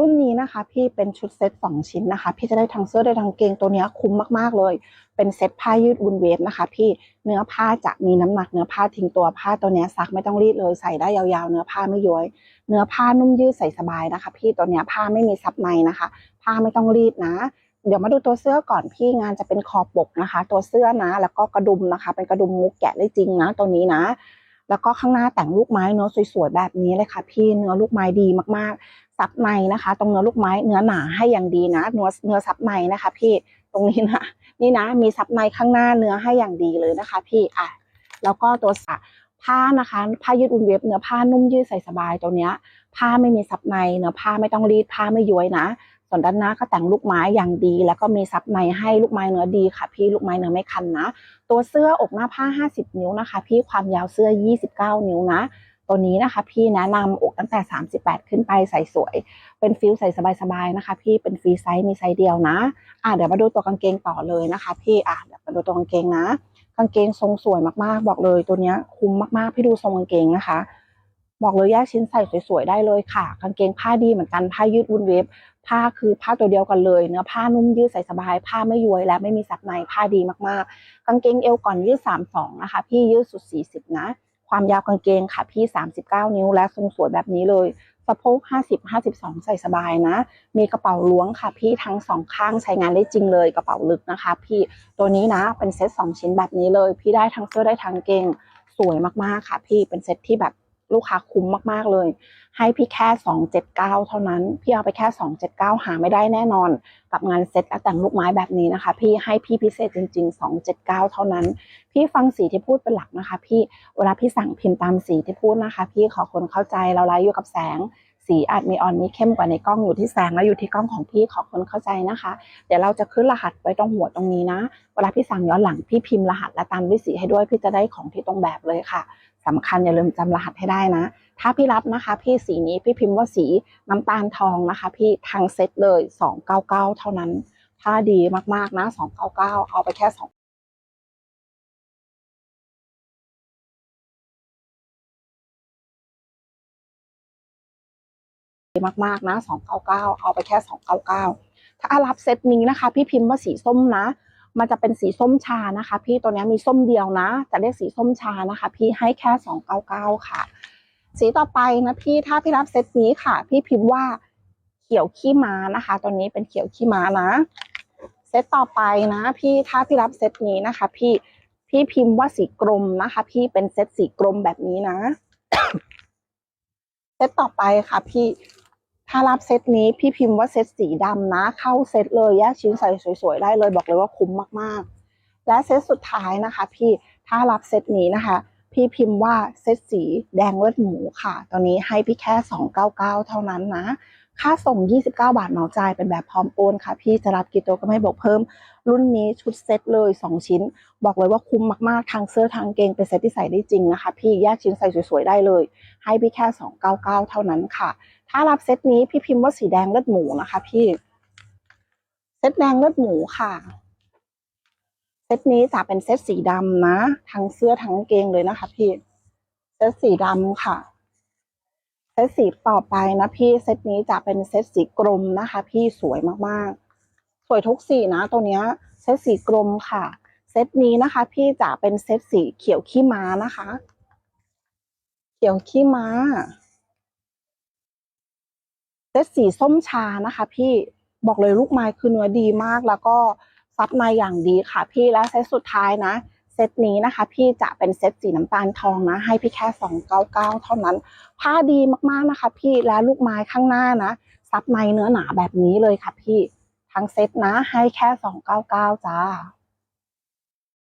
รุ่นนี้นะคะพี่เป็นชุดเซ็ตสองชิ้นนะคะ พี่จะได้ทั้งเสื้อได้ทั้งเกงตัวนี้คุ้มมากๆเลย เป็นเซ็ตผ้ายืดวุนเวฟนะคะ พี่เนื้อผ้าจะมีน้ำหนักเนื้อผ้าทิ้งตัวผ้าตัวนี้ซักไม่ต้องรีดเลยใส่ได้ยาวๆ เนื้อผ้าไม่ย้อย เนื้อผ้านุ่มยืดใส่สบายนะคะ พี่ตัวนี้ผ้าไม่มีซับในนะคะ ผ้าไม่ต้องรีดนะเดี๋ยวมาดูตัวเสื้อก่อนพี่งานจะเป็นคอปกนะคะ ตัวเสื้อนะ แล้วก็กระดุมนะคะ เป็นกระดุมมุกแกะได้จริงนะตัวนี้นะ แล้วก็ข้างหน้าแต่งลูกไม้เนื้อสวยๆแบบนี้เลยค่ะ พี่เนื้อลูกไม้ดีมากๆ ซับในนะคะ ตรงเนื้อลูกไม้เนื้อหนาให้อย่างดีนะเนื้อเนื้อซับในนะคะ พี่ตรงนี้นะนี่นะ มีซับในข้างหน้าเนื้อให้อย่างดีเลยนะคะ พี่อะแล้วก็ตัวสะผ้านะคะผ้ายืดอุ่นเว็บเนื้อผ้านุ่มยืดใส่สบายตัวเนี้ย ผ้าไม่มีซับในเนื้อผ้าไม่ต้องรีดผ้าไม่ย้วยนะส่วนด้านหน้าก็แต่งลูกไม้อย่างดี แล้วก็มีซับในให้ลูกไม้เนื้อดีค่ะ พี่ลูกไม้เนื้อไม่คันนะ ตัวเสื้ออกหน้าผ้า 50 นิ้วนะคะ พี่ความยาวเสื้อ 29 นิ้วนะ ตัวนี้นะคะ พี่แนะนำอกตั้งแต่ 38 ขึ้นไปใส่สวย เป็นฟิลใส่สบายๆนะคะ พี่เป็นฟรีไซส์มีไซส์เดียวนะ อะเดี๋ยวมาดูตัวกางเกงต่อเลยนะคะ พี่อะเดี๋ยวมาดูตัวกางเกงนะ กางเกงทรงสวยมากๆ บอกเลยตัวเนี้ยคุ้มมากๆ พี่ดูทรงกางเกงนะคะ บอกเลยแยกชิ้นใส่สวยๆได้เลยค่ะ กางเกงผ้าดีเหมือนกันผ้ายืดวุ้นเว็บผ้าคือผ้าตัวเดียวกันเลย เนื้อผ้านุ่มยืดใส่สบาย ผ้าไม่ย้วยและไม่มีซับในผ้าดีมากๆ กางเกงเอวก่อนยืด 32 นะคะ พี่ยืดสุด 40 นะ ความยาวกางเกงค่ะพี่ 39 นิ้วและทรงสวยแบบนี้เลยสะโพก50 52 ใส่สบายนะ มีกระเป๋าล้วงค่ะพี่ทั้งสองข้างใช้งานได้จริงเลยกระเป๋าลึกนะคะ พี่ตัวนี้นะเป็นเซ็ตสองชิ้นแบบนี้เลย พี่ได้ทั้งเสื้อได้ทั้งกางเกง สวยมากๆค่ะ พี่เป็นเซ็ตที่แบบ ลูกค้าคุ้มมากๆเลย ให้พี่แค่ 279 เท่านั้น พี่เอาไปแค่ 279 หาไม่ได้แน่นอน กับงานเซ็ตและแต่งลูกไม้แบบนี้นะคะ พี่ให้พี่พิเศษจริง ๆ 279 เท่านั้น พี่ฟังสีที่พูดเป็นหลักนะคะ พี่เวลาพี่สั่งพิมพ์ตามสีที่พูดนะคะ พี่ขอคนเข้าใจเราไลฟ์อยู่กับแสง สีอาจมีออนมีเข้มกว่าในกล้องอยู่ที่แสงและอยู่ที่กล้องของพี่ขอคนเข้าใจนะคะ เดี๋ยวเราจะขึ้นรหัสไว้ตรงหัวตรงนี้นะ เวลาพี่สั่งย้อนหลังพี่พิมพ์รหัสและตามด้วยสีให้ด้วยพี่จะได้ของที่ตรงแบบเลยค่ะสำคัญอย่าลืมจำรหัสให้ได้นะ ถ้าพี่รับนะคะ พี่สีนี้พี่พิมพ์ว่าสีน้ำตาลทองนะคะ พี่ทางเซ็ตเลย 299 เท่านั้น ถ้าดีมากๆนะ 299 เอาไปแค่2 มากๆนะ299 เอาไปแค่ 299 ถ้ารับเซตนี้นะคะ พี่พิมพ์ว่าสีส้มนะ มันจะเป็นสีส้มชานะคะ พี่ตัวนี้มีส้มเดียวนะ จะเรียกสีส้มชานะคะ พี่ให้แค่ 299 ค่ะ สีต่อไปนะพี่ถ้าพี่รับเซตนี้ค่ะ พี่พิมพ์ว่าเขียวขี้ม้านะคะ ตัวนี้เป็นเขียวขี้ม้านะ เซตต่อไปนะ พี่ถ้าพี่รับเซตนี้นะคะ พี่พี่พิมพ์ว่าสีกรมนะคะ พี่เป็นเซตสีกรมแบบนี้นะ เซตต่อไปค่ะ พี่ารับเซตนี้พี่พิมพ์ว่าเซตสีดำนะ เข้าเซตเลยแยกชิ้นใส่สวยๆได้เลยบอกเลยว่าคุ้มมากๆ และเซตสุดท้ายนะคะ พี่ถ้ารับเซตนี้นะคะ พี่พิมพ์ว่าเซตสีแดงเลือดหมูค่ะ ตอนนี้ให้พี่แค่ 299 เท่านั้นนะ ค่าส่ง 29 บาทเหมาจ่ายเป็นแบบพร้อมโอนค่ะ พี่จะรับกี่ตัวก็ไม่บอกเพิ่ม รุ่นนี้ชุดเซตเลย 2 ชิ้น บอกเลยว่าคุ้มมากๆ ทางเสื้อทางเกงเป็นเซตที่ใส่ได้จริงนะคะ พี่แยกชิ้นใส่สวยๆ ได้เลย ให้พี่แค่ 299 เท่านั้นค่ะ ถ้ารับเซตนี้พี่พิมพ์ว่าสีแดงเลือดหมูนะคะ พี่ เซตแดงเลือดหมูค่ะเซตนี้จะเป็นเซตสีดำนะ ทั้งเสื้อทั้งกางเกงเลยนะคะพี่ เซตสีดำค่ะ เซตสีต่อไปนะพี่เซตนี้จะเป็นเซตสีกรมนะคะ พี่สวยมากๆ สวยทุกสีนะ ตัวเนี้ยเซตสีกรมค่ะ เซตนี้นะคะ พี่จะเป็นเซตสีเขียวขี้ม้านะคะ เขียวขี้ม้า เซตสีส้มชานะคะ พี่บอกเลยลูกไม้คือเนื้อดีมากแล้วก็ซับในอย่างดีค่ะ พี่และเซตสุดท้ายนะ เซตนี้นะคะ พี่จะเป็นเซตสีน้ำตาลทองนะ ให้พี่แค่ 299 เท่านั้น ผ้าดีมากๆนะคะ พี่และลูกไม้ข้างหน้านะ ซับไม้เนื้อหนาแบบนี้เลยค่ะพี่ ทั้งเซตนะให้แค่ 299 จ้า